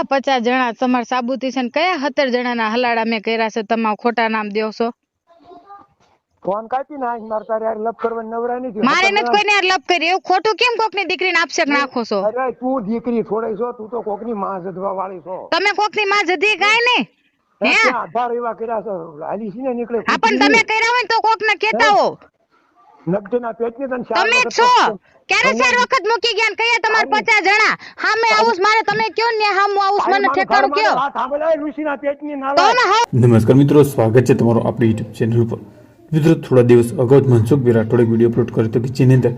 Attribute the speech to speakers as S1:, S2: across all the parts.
S1: કયા પચાસ જણા તમારે સાબુતી છે ને કયા સત્તર જણાના હલાડા મેં કર્યા છે? તમે ખોટા નામ દ્યો છો.
S2: ફોન કાપી નાખ મારે તારે યાર લપ કરવાની નવરા નથી
S1: મારે નથી કોઈને હારે લપ કરી. એવું ખોટું કેમ કોકની દીકરીને આપશે નાખો છો?
S2: અરે તું દીકરી થોડી છો તું તો કોકની માં જધવા વાળી છો.
S1: તમે કોકની માં જધી કાંઈ ને હે?
S2: આધાર એવા કર્યા છે. હાલી છે ને નીકળે
S1: હા તમે કર્યા હોય ને કોક ને કહેતા હો.
S2: નગદના પેટની તને ચાર
S1: તમે છો. ક્યારે ચાર વખત મૂકી ગયા કયા તમારે પચાસ જણા? હામે આવું છે મારે તમે કયો ને હામું આવું છે મને ઠેકાણું કયો?
S2: સાંભળાય ઋષિના પેટની
S1: તો
S2: નાલાયક.
S1: ને હવે
S3: નમસ્કાર મિત્રો સ્વાગત છે તમારો આપણી YouTube ચેનલ પર મિત્રો થોડા દિવસ અગાઉ મનસુખ વિરાટોડે વીડિયો અપલોડ કર્યો હતો કે જેની અંદર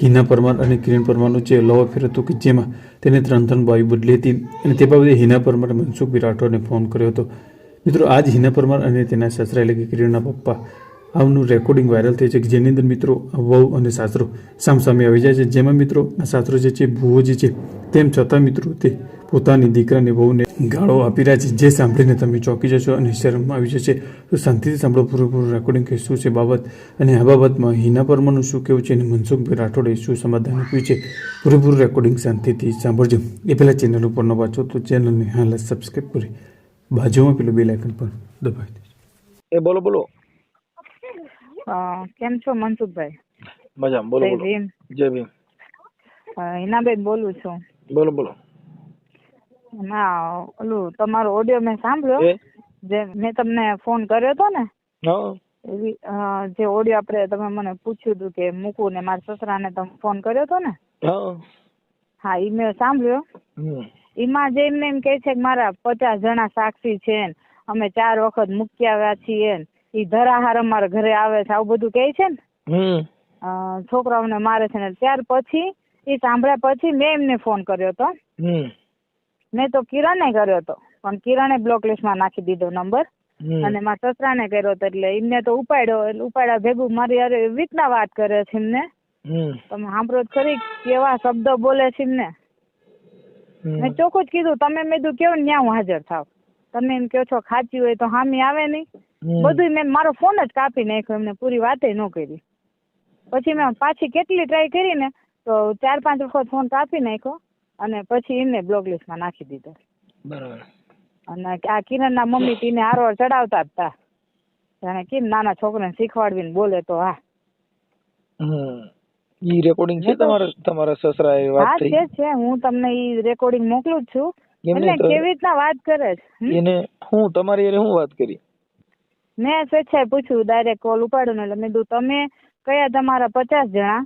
S3: હિના પરમાર અને કિરણ પરમારનું જે લવ અફેર હતું કે જેમાં તેને ત્રણ ત્રણ બાવી બદલી હતી અને તે બાબતે હિના પરમારે મનસુખ રાઠોડને ફોન કર્યો હતો. મિત્રો આજ હિના પરમાર અને તેના સસરા એટલે કે કિરણના પપ્પા આવનું રેકોર્ડિંગ વાયરલ થઈ છે કે જેની અંદર મિત્રો વહુ અને સાસરો સામસામે આવી જાય છે. જેમાં મિત્રો આ સાસરો જે છે ભૂવો જે છે. તેમ છતાં મિત્રો તે પોતાની દીકરાને વહુને ગાળો આપી રહ્યા છે. જે સાંભળીને તમે ચોંકી જશો અને શરમમાં આવી જશે. તો શાંતિથી સાંભળો, પૂરેપૂરું રેકોર્ડિંગ કે શું છે બાબત અને આ બાબતમાં હિના પરમાનું શું કહેવું છે અને મનસુખભાઈ રાઠોડે શું સમાધાન આપ્યું છે. પૂરેપૂરું રેકોર્ડિંગ શાંતિથી સાંભળજો. એ પહેલાં ચેનલ ઉપર ન વાંચો તો ચેનલને હાલ સબસ્ક્રાઈબ કરી બાજુમાં પેલું બે લાઇકન પર દબાવી દેજો.
S4: એ બોલો બોલો.
S1: કેમ છો મનસુખભાઈ?
S4: મજામાં બોલો બોલો. જય ભીમ.
S1: હિનાબેન બોલું છું.
S4: બોલો બોલો.
S1: ના ઓલું તમારો ઓડિયો મેં સાંભળ્યો. જે મેં તમને ફોન કર્યો હતો ને? એવી જે ઓડિયો આપણે તમે મને પૂછ્યું હતું કે મૂકું ને મારા સસરાને તમે ફોન કર્યો હતો ને?
S4: હા.
S1: એ ઈ મેં સાંભળ્યો. એમાં જે એમને એમ કે છે કે મારા પચાસ જણા સાક્ષી છે અમે ચાર વખત મૂકી આવ્યા છીએ ઈ ધરાહાર અમારા ઘરે આવે છે આવું બધું કહે છે ને? છોકરાઓને મારે છે ને ત્યાર પછી એ સાંભળ્યા પછી મેં એમને ફોન કર્યો હતો મેં તો કિરણે કર્યો હતો પણ કિરણે બ્લોક લિસ્ટમાં નાખી દીધો નંબર. અને મારા સસરાને કર્યો હતો એટલે એમને તો ઉપાડ્યો એટલે ઉપાડ્યા ભેગું મારી અરે રીતના વાત કરે છે એમને. તમે સાંભળો ખરી કેવા શબ્દો બોલે છે એમને. મેં ચોખ્ખું જ કીધું તમે મેં કીધું કેવું ન્યા હું હાજર થાવ? તમે એમ કહો છો ખાચી હોય તો હામી આવે નહીં. બધું મેં મારો ફોન જ કાપી નાખ્યો એમને પૂરી વાતે ન કરી. પછી મેં પાછી કેટલી ટ્રાય કરી ને તો ચાર પાંચ વખત ફોન કાપી નાખ્યો અને પછી એમને બ્લોક લિસ્ટમાં નાખી દીધો.
S4: બરાબર.
S1: અને આ કિરણના મમ્મી તીને હારવાર ચડાવતા હતા જાણે કેમ નાના છોકરાને શીખવાડવીને બોલે તો હા.
S4: ઈ રેકોર્ડિંગ છે તમારા તમારા સસરા એ
S1: હા
S4: વાત થઈ?
S1: છે છે. હું તમને ઈ રેકોર્ડિંગ મોકલું જ છું. એટલે કેવી રીતના વાત કરે છે
S4: એને હું તમારી એને હું વાત કરી?
S1: મેં સ્વેચ્છાએ પૂછ્યું ડાયરેક્ટ કોલ ઉપાડ્યો એટલે મેં કીધું, તમે કયા તમારા પચાસ જણા?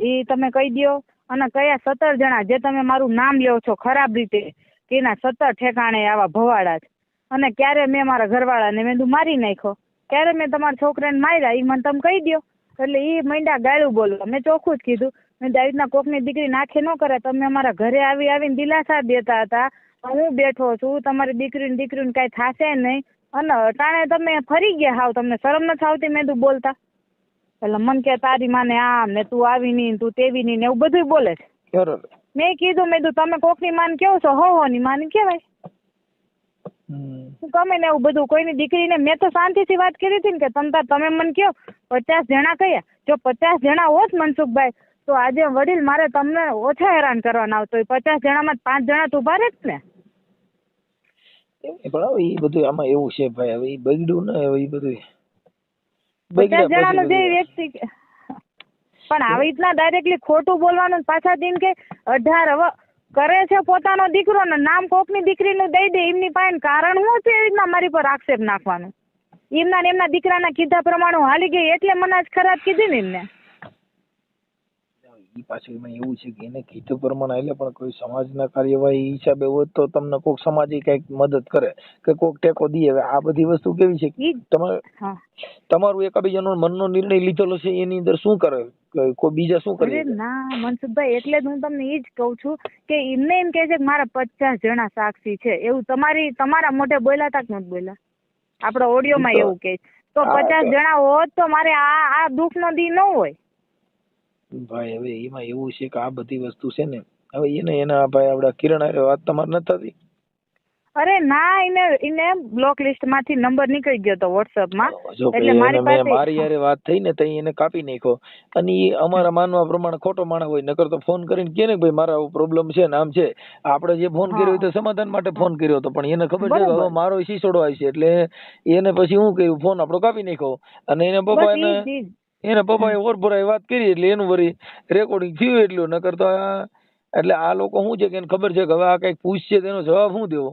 S1: એ તમે કહી દ્યો. અને કયા સત્તર જણા? જે તમે મારું નામ લ્યો છો ખરાબ રીતે, કે એના સત્તર ઠેકાણે આવા ભવાડા છે. અને ક્યારે મેં મારા ઘરવાળાને મેં કીધું, મારી નાખ્યો ક્યારે મેં તમારા છોકરાને માર્યા? એ મને તમે કહી દો એટલે એ મંડા ગાળું બોલવા મેં ચોખ્ખું જ કીધું. મેં આવી રીતના કોકની દીકરી નાખે ન કરે. તમે અમારા ઘરે આવી આવીને દિલાસા દેતા હતા. હું બેઠો છું. તમારી દીકરીને દીકરીને કાંઈ થશે નહીં. અને અટાણે તમે ફરી ગયા હાવ તમને શરમ નથી આવતી મેં તું બોલતા? એટલે મન કે તારી માને આમ ને તું આવી નહીં તું તેવી નહીં ને એવું બધું બોલે છે.
S4: બરાબર.
S1: મેં કીધું મેં કીધું તમે કોકની માન કેવો છો? હો હો ની માન કહેવાય.
S4: શું
S1: હું ગમે ને એવું બધું કોઈની દીકરીને મેં તો શાંતિથી વાત કરી હતી ને કે તમ તાર તમે મને કહો પચાસ જણા કયા? જો પચાસ જણા હોત મનસુખભાઈ તો આજે વડીલ મારે તમને ઓછા હેરાન કરવાના આવતો હોય પચાસ જણામાં પાંચ જણા તો ઊભા રહે જ ને.
S4: પણ હવે એ બધું આમાં એવું છે ભાઈ. હવે એ બગડ્યું ને હવે એ બધું બગડ્યા
S1: જે વ્યક્તિ પણ આવી રીતના ડાયરેક્ટલી ખોટું બોલવાનું પાછા દિન કે અઢાર હવે કરે છે પોતાનો દીકરો ને નામ કોકની દીકરીનું દઈ દે એમની પાસે કારણ શું છે એવી રીતના મારી પર આક્ષેપ નાખવાનું? એમના ને એમના દીકરાના કીધા પ્રમાણે હાલી ગઈ એટલે મને જ ખરાબ કીધી ને એમને.
S4: પાછું એમાં એવું છે કે એને કીધું પ્રમાણે એટલે પણ કોઈ સમાજના કાર્યવાહી હિસાબે હોય તો તમને કોઈક સમાજ કંઈક મદદ કરે કે કોઈક ટેકો દે. હવે આ બધી વસ્તુ કેવી છે કે તમારે તમારું એકાબીજાનો મનનો નિર્ણય લીધેલો છે એની અંદર શું કરે? કોઈ બીજા શું કરે?
S1: ના મનસુખભાઈ એટલે જ હું તમને એ જ કહું છું કે એમને એમ કહે છે કે મારા પચાસ જણા સાક્ષી છે. એવું તમારી તમારા મોઢે બોલ્યા તા કે નથી બોલ્યા? આપણા ઓડિયોમાં
S4: માં
S1: એવું કહે છે. તો પચાસ જણા હોત તો મારે આ આ દુઃખનો દી ન હોય.
S4: ભાઈ હવે એમાં એવું છે કે આ બધી વસ્તુ છે ને હવે એને એના ભાઈ આપડા કિરણ હારે વાત તમારે નથી થતી?
S1: અરે ના એને એને બ્લોક લિસ્ટમાંથી નંબર નીકળી ગયો તો
S4: વોટ્સઅપમાં.
S1: એટલે મારી પાસે
S4: મારી યારે વાત થઈ ને તઈ એને કાપી નાખ્યો. અને એ અમારા માનવા પ્રમાણે ખોટો માણસ હોય નકર તો ફોન કરીને કે ને ભાઈ મારા આવો પ્રોબ્લેમ છે ને આમ છે. આપણે જે ફોન કર્યો તો સમાધાન માટે ફોન કર્યો હતો પણ એને ખબર છે. હવે મારો શીશોડો આવી છે. એટલે એને પછી હું કર્યું? ફોન આપણો કાપી નાખ્યો. અને એને પપ્પા એને. એના પપ્પાએ ઓરભરાઈ વાત કરી એટલે એનું વરી રેકોર્ડિંગ થયું એટલું. નકર તો આ એટલે આ લોકો શું છે કે એને ખબર છે કે હવે આ કંઈક પૂછશે તેનો જવાબ શું દેવો?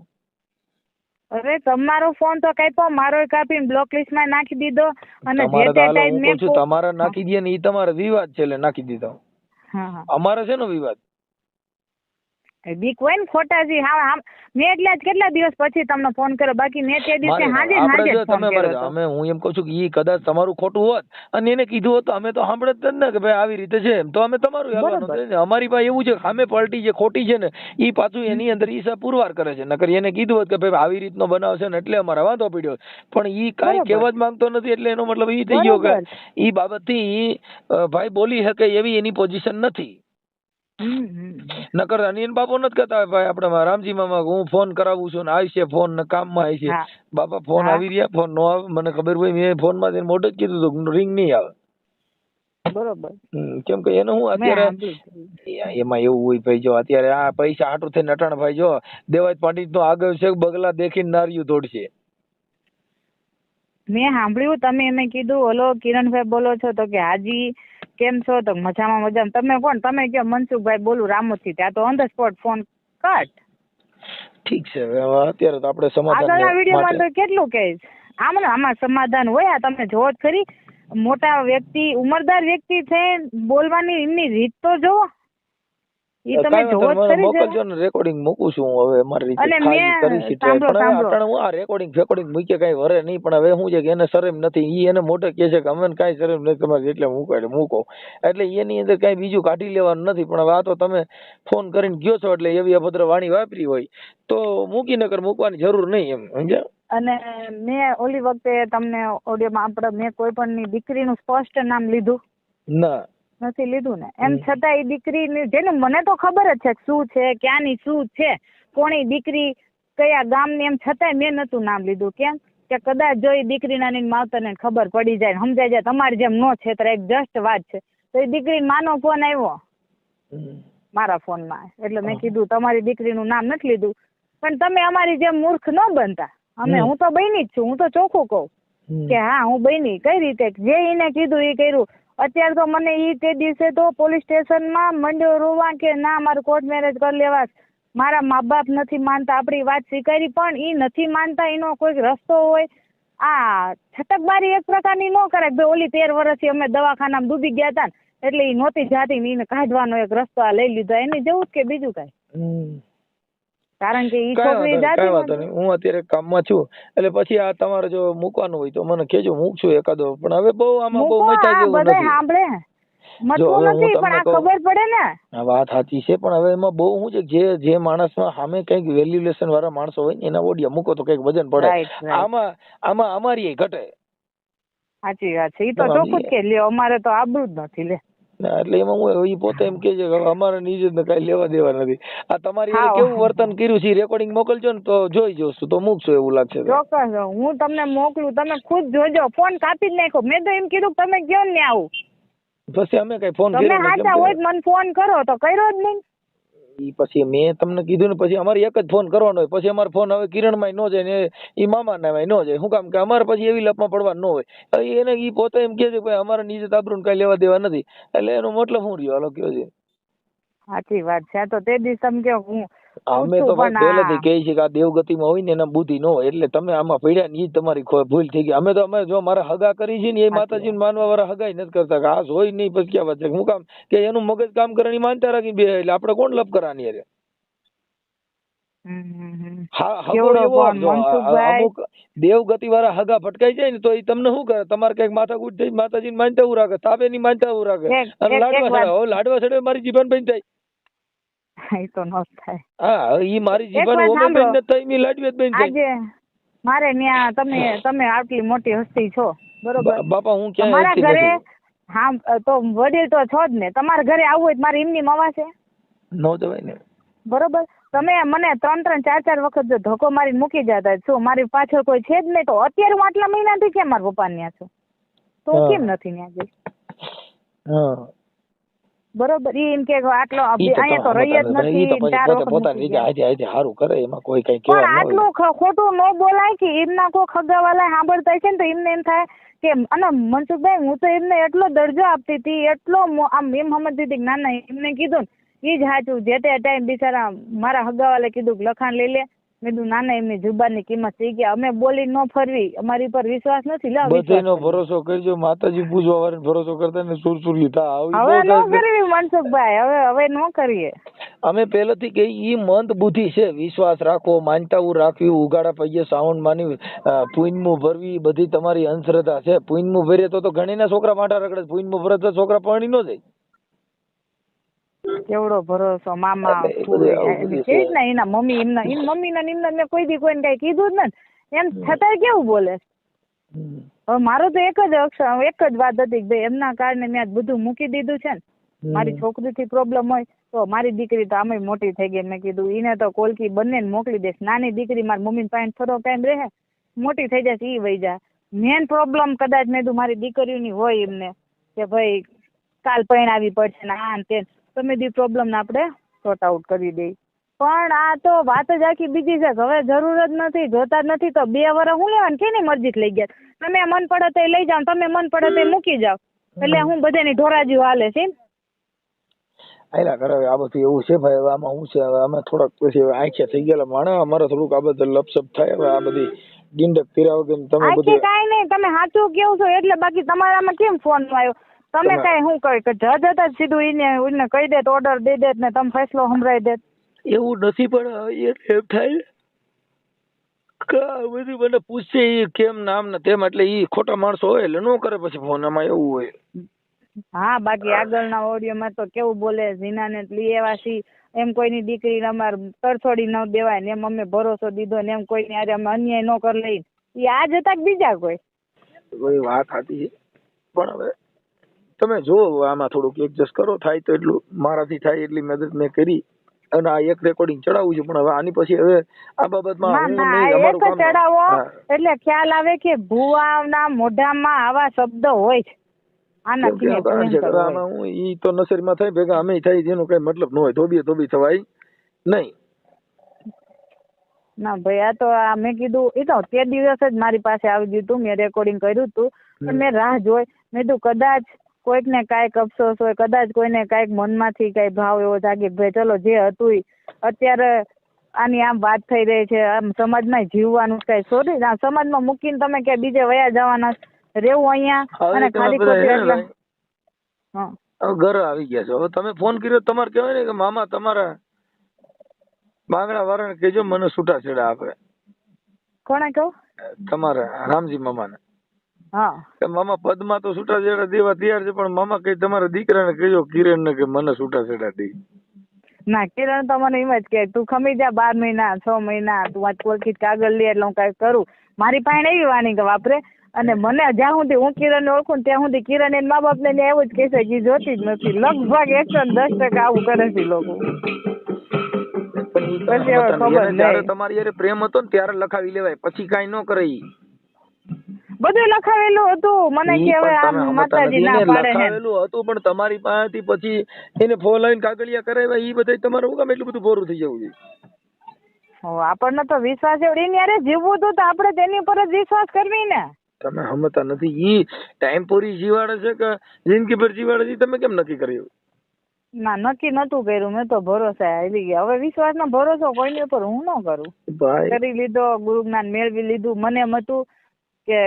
S1: અરે તમારો ફોન તો કાપ્યો મારો કાપીને બ્લોક લિસ્ટમાં નાખી દીધો અને જે
S4: તે
S1: ટાઈમ મેં
S4: તમારા નાખી દે ને એ તમારો વિવાદ છે એટલે નાખી દીધો.
S1: હા
S4: છે ને વિવાદ?
S1: બીક હોય ને ખોટાજી હા હા. મેં એટલે જ કેટલા દિવસ પછી તમને ફોન કર્યો? બાકી મેં તે દિવસે હાજે હાજે
S4: તમે અમે હું એમ કહું છું કે ઈ કદાચ તમારું ખોટું હોત અને એને કીધું હોત તો અમે તો સાંભળત જ ને કે ભાઈ આવી રીતે છે એમ. તો અમે તમારું હાલવાનું છે ને. અમારી પાસે એવું છે સામે પાર્ટી જે ખોટી છે ને ઈ પાછું એની અંદર ઈસા પુરવાર કરે છે. નકર એને કીધું હોત કે ભાઈ આવી રીતનો બનાવ છે ને એટલે અમારે વાંધો પડ્યો પણ ઈ કાંઈ. કહેવા જ માંગતો નથી એટલે એનો મતલબ ઈ થઈ ગયો કે ઈ બાબતથી ભાઈ બોલી શકે એવી એની પોઝિશન નથી. નકર અનિયન બાપો નથી કહેતા ભાઈ આપણે રામજી મામા હું ફોન કરાવું છું ને આવશે ફોન ને કામમાં આવશે. બાપા ફોન આવી રહ્યા ફોન નો આવે મને ખબર હોય મેં ફોનમાં મોઢે જ કીધું હતું રિંગ નહીં આવે.
S1: બરોબર.
S4: કેમ કે એને હું અત્યારે એમાં એવું હોય ભાઈ જો અત્યારે આ પૈસા હાટું થઈને અટાણ ભાઈ જો દેવાજ પાંડિત નો આગળ છે બગલા દેખીને નારિયું તોડશે.
S1: મેં સાંભળ્યું તમે એને કીધું ઓલો કિરણભાઈ બોલો છો તો કે હાજી કેમ છો? તો મજામાં મજામાં. તમે કોણ? તમે કયો? મનસુખભાઈ બોલું રામોથી. ત્યાં તો on the spot phone cut
S4: ઠીક છે. અત્યારે તો આપણે
S1: આગળના વિડીયોમાં તો કેટલું કહીશ આમ ને આમાં સમાધાન હોય આ તમે જોવો જ ખરી. મોટા વ્યક્તિ ઉંમરદાર વ્યક્તિ છે બોલવાની એમની રીત તો જોવો.
S4: મોકલજો ને રેકોર્ડિંગ મૂકું છું હવે મારી રીતે ખાલી કરી છે પણ હું આ રેકોર્ડિંગ ફેકોર્ડિંગ મૂકે કઈ વરે નહીં પણ હવે હું છે કે એને શરમ નથી. ઈ એને મોઢે કહે છે કે અમે કઈ શરમ નથી તમારે એટલે મૂકો એટલે મૂકો. એટલે એની અંદર કઈ બીજું કાઢી લેવાનું નથી પણ હવે આ તો તમે ફોન કરીને ગયો છો એટલે એવી અભદ્ર વાણી વાપરી હોય તો મૂકી નકર મૂકવાની જરૂર નહીં એમ સમજ્યા?
S1: અને મેં ઓલી વખતે તમને ઓડિયોમાં આપણે મેં કોઈ પણ ની દીકરીનું સ્પષ્ટ નામ લીધું.
S4: ના.
S1: નથી લીધું ને. એમ છતાં એ દીકરી જેને મને તો ખબર જ છે શું છે ક્યાંની શું છે કોની દીકરી કયા ગામની એમ છતાંય મેં નતું નામ લીધું. કેમ? કે કદાચ જો એ દીકરીના ની માવતરને ખબર પડી જાય સમજાઈ જાય તમારી જેમ નો છે એક જસ્ટ વાત છે. તો એ દીકરી માનો ફોન આવ્યો.
S4: મારા
S1: મારા ફોનમાં. એટલે મેં કીધું તમારી દીકરીનું નામ નથી લીધું. પણ તમે અમારી જેમ મૂર્ખ ન બનતા. અમે હું તો બની જ છું. હું તો ચોખ્ખું કહું કે હા હું બની. કઈ રીતે? જે એને કીધું એ કર્યું. અત્યારે તો મને ઈ તે દિવસે તો પોલીસ સ્ટેશનમાં મંડ્યો રોવા કે ના, મારું કોર્ટ મેરેજ કરી લેવા મારા મા બાપ નથી માનતા આપણી વાત સ્વીકારી, પણ ઈ નથી માનતા, એનો કોઈક રસ્તો હોય. આ છટકબારી એક પ્રકારની ન કરે ભાઈ, ઓલી તેર વર્ષથી અમે દવાખાનામાં ડૂબી ગયા હતા એટલે ઈ નહોતી જાતી ને એને કાઢવાનો એક રસ્તો આ લઈ લીધો. એની જેવું કે બીજું કઈ. કારણ કે ઈ છોકરી
S4: નહીં, વાંધો નહીં હું અત્યારે કામમાં છું એટલે પછી આ તમારે જો મૂકવાનું હોય તો મને કેજો મૂકશું એકાદો પણ હવે બહુ આમાં બહુ
S1: આ
S4: જેવું નથી.
S1: સાંભળે. મતવું નથી પણ આ ખબર પડે ને.
S4: આ વાત સાચી છે પણ હવે એમાં બહુ શું છે જે જે જે માણસમાં સામે કંઈક વેલ્યુલેશન વાળા માણસો હોય ને એના ઓડિયા મૂકો તો કંઈક વજન પડે. આમાં આમાં અમારી ઘટે.
S1: સાચી વાત છે ઈ તો ચોખ્ખું જ કે લ્યો અમારે તો આબરૂ જ નથી લે.
S4: ના, એટલે એમાં હું એ પોતે એમ કે છે કે અમારે નીચે ને કઈ લેવા દેવા નથી. આ તમારી. કેવું વર્તન કર્યું છે રેકોર્ડિંગ મોકલજો ને તો જોઈ જોશું તો મૂકશું એવું લાગશે
S1: ચોક્કસ હું તમને મોકલું તમે ખુદ જોજો ફોન કાપી જ નાખો. મેં તો એમ કીધું તમે કયો ને આવું.
S4: પછી અમે કઈ ફોન કર્યો
S1: હોય મને ફોન કરો તો કર્યો જ નહીં.
S4: પછી મેં તમને કીધું ને પછી અમારે એક જ ફોન કરવાનો હોય. પછી અમારો ફોન હવે કિરણમાં ન જાય ને એ મામાના ન જાય. શું કામ કે અમારે પછી એવી લપમાં પડવાનું ન હોય. એને એ પોતે એમ કે છે કે અમારે નીચે તાબરું કઈ લેવા દેવા નથી. એટલે એનો મતલબ શું રહ્યો? હાલો કયો છે.
S1: સાચી વાત છે. તો તે દિવસ તમે કે હું
S4: અમે તો ભાઈ પહેલેથી કહે છે કે આ દેવગતિમાં હોય ને એના બુદ્ધિ નો હોય એટલે તમે આમાં પડ્યા ને એ તમારી ભૂલ થઈ ગઈ. અમે તો અમે જો મારા હગા કરી છે ને એ માતાજીને માનવા વાળા હગાઈ નથી કરતા કે આ જોઈ નહીં પછી ક્યાં વાત છે? હું કામ કે એનું મગજ કામ કરવાની માનતા રાખી બે એટલે આપણે કોણ લપ કરવાની અરે દેવગતિ વાળા હગા ફટકાઈ જાય ને તો એ તમને શું કરે? તમારે કંઈક માથાકૂટ થઈ માતાજી માનતા એવું રાખે તાબે ની માનતા એવું રાખે. અને લાડવા લાડવા સડે મારી જીવન બન થાય
S1: એ તો ન થાય.
S4: હા ઈ મારી જીવન થઈ મી
S1: આજે મારે ત્યાં તમે તમે આટલી મોટી હસ્તી છો. બરોબર?
S4: બાપા હું ક્યાંય
S1: તમારા ઘરે હા તો વડીલ તો છો જ ને. તમારા ઘરે આવવું હોય મારે એમની મવાશે
S4: નો જવાય ને.
S1: બરોબર? તમે મને ત્રણ ત્રણ ચાર ચાર વખત જો ધક્કો મારી મૂકી જતા છો મારી પાછળ કોઈ છે જ નહીં. તો અત્યારે હું આટલા મહિનાથી કેમ મારા પપ્પા ત્યાં છું? તો હું. કેમ નથી ત્યાં ગઈ
S4: હા.
S1: બરોબર. ઈ એમ કે આટલો અહીંયા તો રહી જ નથી ચાર
S4: પોતાની રીતે આજે આજે સારું કરે એમાં કોઈ કઈ
S1: પણ
S4: કહેવા ન
S1: આટલું ખોટું ન બોલાય કે એમના કોઈ ખગાવાલા સાંભળતા છે ને તો એમને એમ થાય કે અને મનસુખભાઈ હું તો એમને એટલો દરજ્જો આપતી હતી એટલો આમ એમ સમજતી હતી ના ના એમને કીધું ને ઈ જ સાચું જે તે ટાઈમ બિચારા મારા હગાવાલે કીધું કે લખાણ લઈ લે. મેં કીધું ના ના એમની જુબાનની કિંમત થઈ ગયા અમે બોલી ન ફરવી. અમારી પર વિશ્વાસ નથી. લાવ
S4: બધાનો. ભરોસો કરજો. માતાજી પૂજવા વાળાને ભરોસો કરતા ને સુરસુરી થા આવી
S1: હવે ન કરવી મનસુખભાઈ. હવે હવે ન કરીએ.
S4: અમે પહેલેથી કે ઈ મંદ બુદ્ધિ છે. વિશ્વાસ રાખવો ઉ રાખવી ઉગાડા પૈયે સાવણ માની પૂનમું ભરવી બધી તમારી અંધશ્રદ્ધા છે. પૂનમું ભરે તો તો ઘણીના છોકરા માટા રગડે પૂનમું ભરે તો છોકરા પરણી નો જાય.
S1: કેવડો ભરોસો મામા
S4: એ આવું
S1: એના મમ્મી એમના એમ મમ્મી ના એમના મેં કોઈ દી કોઈને કઈ કીધું જ નથી. એમ છતાંય કેવું બોલે. હવે મારું તો એક જ અક્ષર એક જ વાત હતી કે ભાઈ એમના કારણે મેં બધું મૂકી દીધું છે ને. મારી છોકરીથી પ્રોબ્લેમ હોય તો મારી દીકરી તો આમે મોટી થઈ ગઈ મેં કીધું એને તો કોલકી બંને મોકલી દઈશ. નાની દીકરી મારી મમ્મી પાસે થોડો ટાઈમ રહે મોટી થઈ જશે ઈ વહી જાય. મેન પ્રોબ્લેમ કદાચ મેં મારી દીકરીઓની હોય એમને કે ભાઈ કાલ પરણાવી પડશે ને આ ને તે તો મેં દી પ્રોબ્લેમ આપણે સોર્ટ આઉટ કરી દઈ પણ આ તો વાત જ આખી બીજી છે. હવે જરૂર જ નથી જોતા જ નથી. તો બે વર હું લેવાનું કેની મરજી લઈ ગયા? તમે મન પડે તો લઈ જાઓ તમે મન પડે તો મૂકી જાઓ. એટલે હું બધાની ઢોરાજી હાલે છે?
S4: આયલા કરે આ બધું એવું છે ભાઈ આમાં હું છે? હવે અમે થોડાક પછી આંખે થઈ ગયેલા માણે અમારે થોડુંક આ બધું લપસપ થાય. હવે આ બધી ગીંડક પીરાવ કે તમે બધું
S1: કાઈ નહીં. તમે સાચું કેવું છો એટલે બાકી તમારામાં કેમ ફોન આવ્યો? તમે કઈ હું શું કહી કે જજ હતા સીધું એને એને કહી દેત ઓર્ડર દઈ દેત ને તમે ફેસલો સંભળાઈ દેત
S4: એવું નથી પણ એ એમ થાય બધું મને પૂછશે એ કેમ નામ ને તેમ એટલે એ ખોટા માણસો હોય એટલે નો કરે પછી ફોન આમાં એવું હોય.
S1: હા બાકી આગળના ઓડિયોમાં તો કેવું બોલે ઝીનાને લઈ એવા સી એમ કોઈની દીકરી અમાર તરછોડી ન દેવાય ને એમ અમે ભરોસો દીધો ને એમ કોઈની હારે અમે અન્યાય ન કર લઈ. એ આ જતા બીજા કોઈ?
S4: કોઈ વાત હતી પણ હવે તમે જો આમાં થોડુંક એડજસ્ટ કરો. થાય તો એટલું મારાથી થાય એટલી મદદ મેં કરી. અને આ એક રેકોર્ડિંગ ચડાવવું છે પણ હવે આની પછી હવે આ બાબતમાં હું નહીં અમારું કામ
S1: ચડાવો. એટલે ખ્યાલ આવે કે ભુવાના મોઢામાં આવા શબ્દ હોય છે.
S4: આમાં હું ઈ તો નસરીમાં થાય ભેગા અમે થાય જેનો કઈ મતલબ ન હોય ધોબીએ ધોબી થવાય. નહીં.
S1: ના ભાઈ આ તો આ મેં કીધું એ તો તે દિવસ જ મારી પાસે આવી ગયું હતું મેં રેકોર્ડિંગ કર્યું હતું પણ મેં રાહ જોઈ. મેં કીધું કદાચ કોઈકને કાંઈક અફસોસ હોય કદાચ કોઈને કાંઈક મનમાંથી કાંઈ ભાવ એવો જાગે ભાઈ ચલો જે હતું અત્યારે આની આમ વાત થઈ રહી છે આમ સમાજમાં જીવવાનું કઈ છોડી આ સમાજમાં મૂકીને તમે કે બીજે વયા જવાના રહેવું અહીંયા અને ખાલી ખોટી એટલે
S4: હવે આવી ગયા છો. હવે તમે ફોન કર્યો તમારે કહેવાય ને કે મામા તમારા બાંગડા વાળાને કહેજો મને છૂટા છેડા આપે.
S1: કોણે કહું?
S4: તમારા રામજી મામાને. કે મામા પદમાં તો છૂટા છેડા દેવા તૈયાર છે પણ મામા કઈ તમારા દીકરાને કહેજો કિરણ ને કે મને છૂટા છેડા દે?
S1: ના કિરણ તો મને એમ જ કે તું ખમી જા બાર મહિના છ મહિના તું આ કોલથી કાગળ લે એટલે હું કઈ કરું. મારી પાસે એવી વાણી કે વાપરે અને મને જ્યાં સુધી હું ઓળખું ને ત્યાં સુધી કિરણ એના મા બાપ ને એવું જ કહેશે કે જોતી જ નથી. લગભગ એકસો દસ ટકા આવું કરે છે લોકો. પછી ખબર.
S4: તમારી પ્રેમ હતો ને ત્યારે લખાવી લેવાય. પછી કાઈ ન કરે
S1: બધું લખાવેલું હતું. મને કે હવે આમ માતાજી ના પાડે
S4: લખાવેલું હતું પણ તમારી પાસેથી પછી એને ફોન લાઈન કાગળિયા કરાવ્યા એ બધા તમારે કામ એટલું બધું ભોરું થઈ જવું છે?
S1: આપણને તો વિશ્વાસ એવડી હારે જીવવું હતું તો આપણે તેની ઉપર જ વિશ્વાસ કરવી ને.
S4: તમે સમજતા નથી. ઈ ટાઈમ પૂરી જીવાડે છે કે જિંદગી ભર જીવાડે છે તમે કેમ નક્કી કર્યું?
S1: ના નક્કી નતું કર્યું. મેં તો ભરોસે આવી ગયા. હવે વિશ્વાસનો ભરોસો કોઈની ઉપર હું ન કરું. કરી લીધો ગુરુ જ્ઞાન મેળવી લીધું. મને એમ હતું કે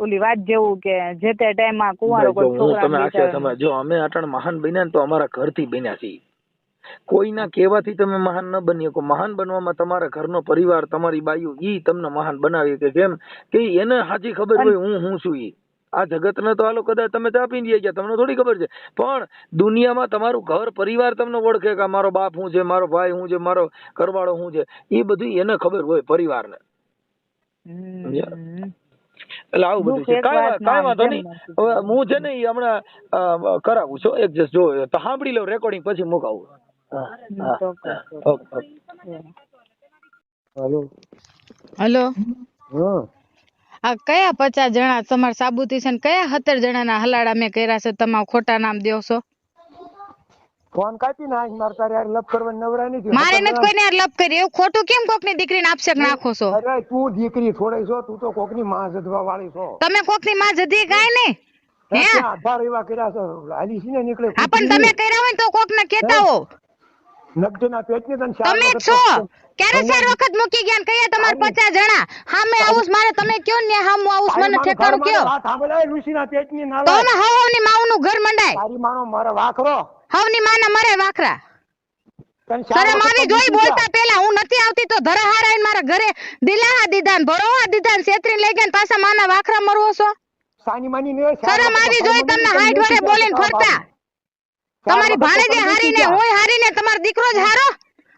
S1: ઓલી વાત જેવું કે જે તે ટાઈમમાં કુંવારો કોઈ છોકરા
S4: તમે તમે જો અમે અટણ મહાન બન્યા ને તો અમારા ઘરથી બન્યા છીએ. કોઈના કહેવાથી તમે મહાન ન બની શકો. મહાન બનવામાં તમારા ઘરનો પરિવાર તમારી બાયુ ઈ તમને મહાન બનાવી કે કેમ? કે એને સાચી ખબર હોય હું હું છું ઈ. આ જગતને તો આલો કદાચ તમે ચાપી પીને ગયા. તમને થોડી ખબર છે. પણ દુનિયામાં તમારું ઘર પરિવાર તમને ઓળખે કે મારો બાપ હું છે મારો ભાઈ હું છે મારો કરવાળો હું છે. એ બધું એને ખબર હોય પરિવારને? એટલે આવું બધું છે. કાંઈ કાંઈ વાંધો નહીં. હવે હું છે ને એ હમણાં કરાવું છું. એડજસ્ટ જો તો સાંભળી લઉં રેકોર્ડિંગ પછી મુકાવું.
S5: હેલો.
S1: Okay okay.
S2: હાલો. હા.
S5: આ કયા પચાસ જણા તમારા સાબુતી છે ને કયા સત્તર જણાના હલાડા મેં કર્યા છે? તમે ખોટા નામ છો.
S2: ફોન કાપી નાખ મારે તારે યાર લપ કરવા નવરા નથી.
S5: મારે નથી કોઈને હારે લપ કરી. એવું ખોટું કેમ કોકની દીકરીને આપશે નાખો છો?
S2: અરે તું દીકરી થોડી છો તું તો કોકની માં જધવા વાળી છો.
S5: તમે કોકની માં જધી કાંઈ ને હે?
S2: આભાર આધાર એવા કર્યા છે. હાલી છે ને નીકળે.
S5: આપણ પણ તમે કર્યા હોય ને તો કોકને કહેતા હો?
S2: નગદના પેટની તને
S5: તમે છો? ક્યારે ચાર વખત મૂકી ગયા ને કયા તમારે પચાસ જણા? હામે આવું મારે તમે કયો ને હામું આવું મને ઠેકાણું કયો?
S2: વાત સાંભળાય લુસીના પેટની ના
S5: તો. અમે હવ હવની માવનું ઘર મંડાય.
S2: તારી માનો મારા વાખરો.
S5: હવની માના મરે વાખરા. શરમ આવી જોઈ બોલતા પેલા હું નથી આવતી તો ધરાહાર આવીને મારા ઘરે દિલાહા દીધાન ને ભરોહા દીધા છેતરી લઈ ગયા પાછા માના વાખરા મરવો છો?
S2: સાની માની ને
S5: શરમ આવી જોઈ તમને હાઈટ વરે બોલીને ફરતા. તમારી ભાણેજે હારી ને હું હારી ને તમારો દીકરો જ હારો?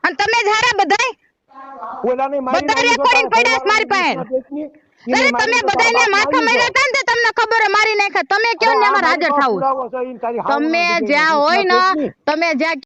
S5: અને તમે જ હારા બધાય?
S2: ઓલાને મારી
S5: બધા
S2: નાખી તારા
S5: પડ્યા મારી પાસે. અરે તમે બધાને માથા
S2: મારી
S5: માર્યા હતા ને તમને ખબર મારી નાખ્યા તમે કેવું ને એમાં હાજર થાવું? તમે જ્યાં હોય ને તમે જ્યાં